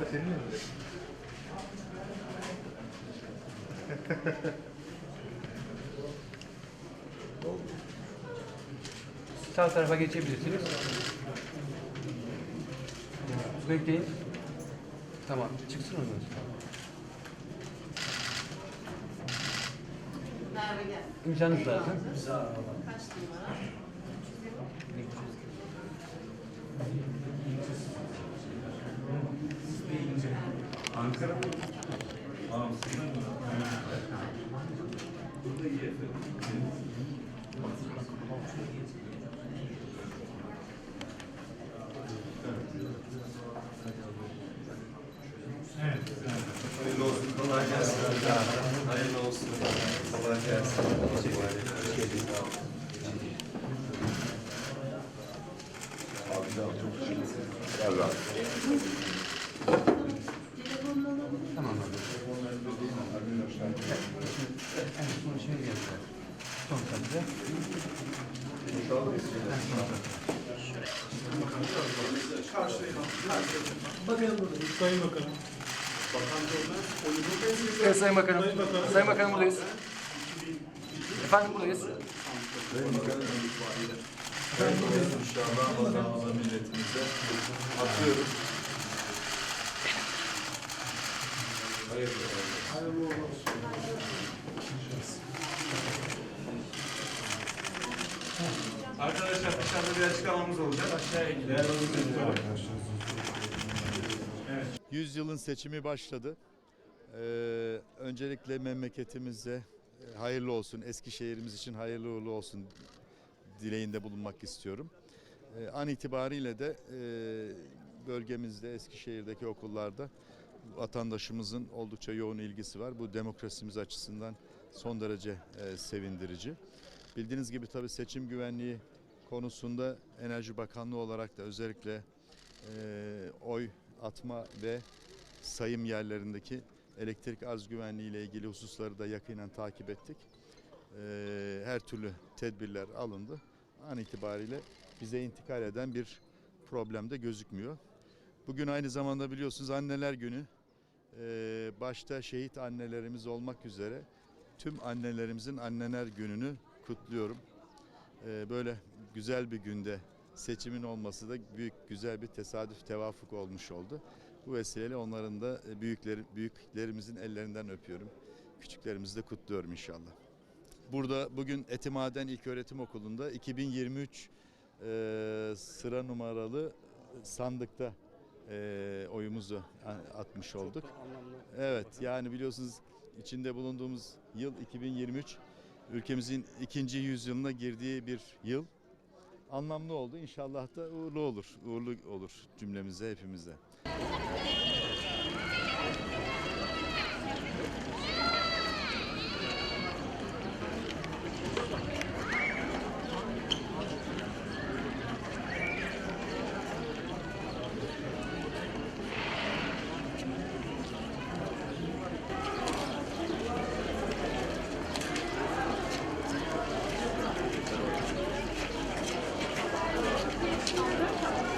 Baba senin elinde. Sağ tarafa geçebilirsiniz. Bekleyin. Tamam, çıksın. Merve gel. İmzanız lazım. Kaç numara? Hayırlı olsun. Kolay gelsin. Hayırlı olsun. Kolay gelsin. Abi de çok Son tabii. Sayın Bakanım. Evet Sayın Bakanım. Sayın Bakanım buradayız. Efendim buradayız. İnşallah vatanımıza, milletimize atıyoruz. Hayırlı olsun. Arkadaşlar dışarıda bir açıklamamız olacak. Aşağıya gidelim. 100 yılın seçimi başladı. Ee, öncelikle memleketimize e, hayırlı olsun, Eskişehir'imiz için hayırlı uğurlu olsun dileğinde bulunmak istiyorum. Ee, an itibariyle de e, bölgemizde, Eskişehir'deki okullarda vatandaşımızın oldukça yoğun ilgisi var. Bu demokrasimiz açısından son derece e, sevindirici. Bildiğiniz gibi tabii seçim güvenliği konusunda Enerji Bakanlığı olarak da özellikle e, oy atma ve sayım yerlerindeki elektrik arz güvenliği ile ilgili hususları da yakinen takip ettik. E, her türlü tedbirler alındı. An itibariyle bize intikal eden bir problem de gözükmüyor. Bugün aynı zamanda biliyorsunuz anneler günü. E, başta şehit annelerimiz olmak üzere tüm annelerimizin anneler gününü kutluyorum. E, böyle güzel bir günde seçimin olması da büyük güzel bir tesadüf tevafuk olmuş oldu. Bu vesileyle onların da e, büyükleri, büyüklerimizin ellerinden öpüyorum. Küçüklerimizi de kutluyorum inşallah. Burada bugün Etimaden İlköğretim Okulu'nda 2023 e, sıra numaralı sandıkta e, oyumuzu atmış olduk. Evet yani biliyorsunuz içinde bulunduğumuz yıl 2023 ülkemizin ikinci yüzyılına girdiği bir yıl anlamlı oldu. İnşallah da uğurlu olur. Uğurlu olur cümlemize, hepimize.